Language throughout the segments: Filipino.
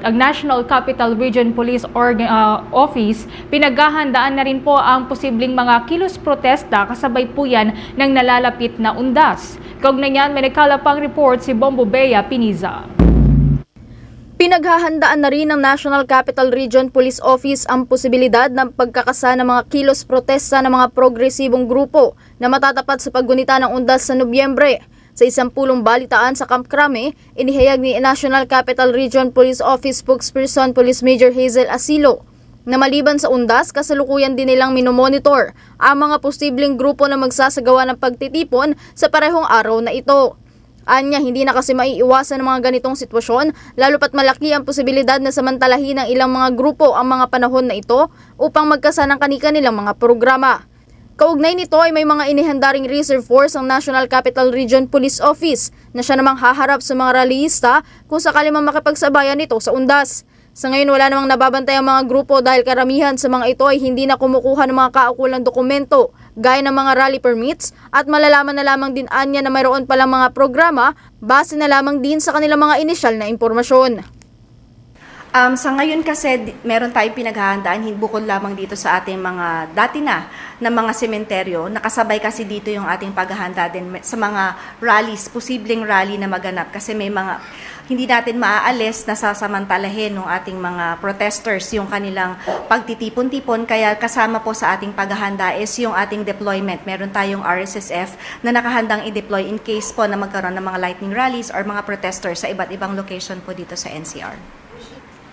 Ang National Capital Region Police Org- uh, Office, pinaghahandaan na rin po ang posibleng mga kilos protesta kasabay po yan ng nalalapit na undas. Kaugnay niyan, may nagkalapang report si Bombo Bea Piniza. Pinaghahandaan na rin ng National Capital Region Police Office ang posibilidad ng pagkakasa ng mga kilos protesta ng mga progresibong grupo na matatapat sa paggunita ng undas sa Nobyembre. Sa isang pulong balitaan sa Camp Crame, inihayag ni National Capital Region Police Office spokesperson Police Major Hazel Asilo na maliban sa undas, kasalukuyan din nilang minomonitor ang mga posibleng grupo na magsasagawa ng pagtitipon sa parehong araw na ito. Anya, hindi na kasi maiiwasan ng mga ganitong sitwasyon, lalo pat malaki ang posibilidad na samantalahin ng ilang mga grupo ang mga panahon na ito upang magkasanang kanika nilang mga programa. Kaugnay nito ay may mga inihandaring reserve force ang National Capital Region Police Office na siya namang haharap sa mga rallyista kung sakali mang makipagsabayan nito sa undas. Sa ngayon wala namang nababantay ang mga grupo dahil karamihan sa mga ito ay hindi na kumukuha ng mga kaukulang dokumento gaya ng mga rally permits at malalaman na lamang din anya na mayroon palang mga programa base na lamang din sa kanilang mga inisyal na impormasyon. Um, sa ngayon kasi, meron tayong pinaghahandaan, bukod lamang dito sa ating mga dati na na mga sementeryo. Nakasabay kasi dito yung ating paghahanda din sa mga rallies, posibleng rally na maganap. Kasi may mga, hindi natin maaalis na sasamantalahin ng ating mga protesters yung kanilang pagtitipon-tipon. Kaya kasama po sa ating paghahanda is yung ating deployment. Meron tayong RSSF na nakahandang i-deploy in case po na magkaroon ng mga lightning rallies or mga protesters sa iba't ibang location po dito sa NCR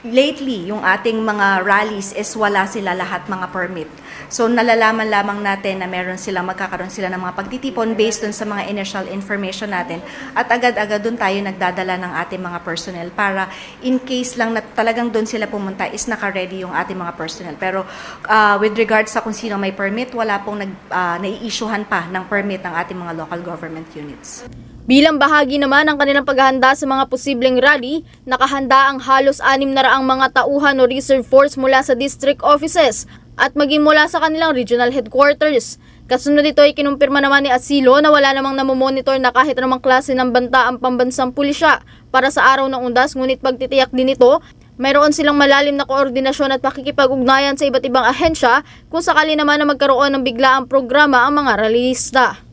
lately, yung ating mga rallies is wala sila lahat mga permit. So nalalaman lamang natin na meron silang magkakaroon sila ng mga pagtitipon based dun sa mga initial information natin at agad-agad dun tayo nagdadala ng ating mga personnel para in case lang na talagang dun sila pumunta is naka-ready yung ating mga personnel. Pero uh, with regards sa kung sino may permit, wala pong nag, uh, nai-issuehan pa ng permit ng ating mga local government units. Bilang bahagi naman ng kanilang paghahanda sa mga posibleng rally, nakahanda ang halos anim na raang mga tauhan o reserve force mula sa district offices at maging mula sa kanilang regional headquarters. Kasunod dito ay kinumpirma naman ni Asilo na wala namang namomonitor na kahit anumang klase ng banta ang pambansang pulisya para sa araw ng undas ngunit pagtitiyak din ito mayroon silang malalim na koordinasyon at pakikipag-ugnayan sa iba't ibang ahensya kung sakali naman na magkaroon ng biglaang programa ang mga rallyista.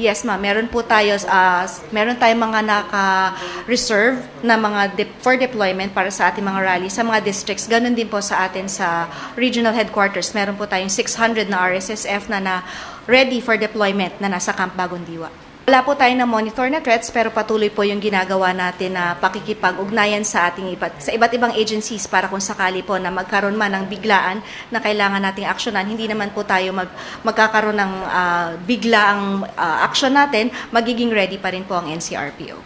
Yes, ma'am. Meron po tayo, uh, meron tayong mga naka-reserve na mga de- for deployment para sa ating mga rally sa mga districts. Ganon din po sa atin sa regional headquarters. Meron po tayong 600 na RSSF na na ready for deployment na nasa Camp Bagong Diwa. Wala po tayo na monitor na threats pero patuloy po yung ginagawa natin na pakikipag-ugnayan sa ating iba't, sa iba't ibang agencies para kung sakali po na magkaroon man ng biglaan na kailangan nating aksyonan. Hindi naman po tayo mag, magkakaroon ng ah, biglaang ah, aksyon natin, magiging ready pa rin po ang NCRPO.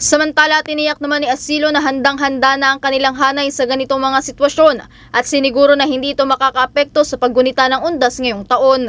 Samantala, tiniyak naman ni Asilo na handang-handa na ang kanilang hanay sa ganitong mga sitwasyon at siniguro na hindi ito makakaapekto sa paggunita ng undas ngayong taon.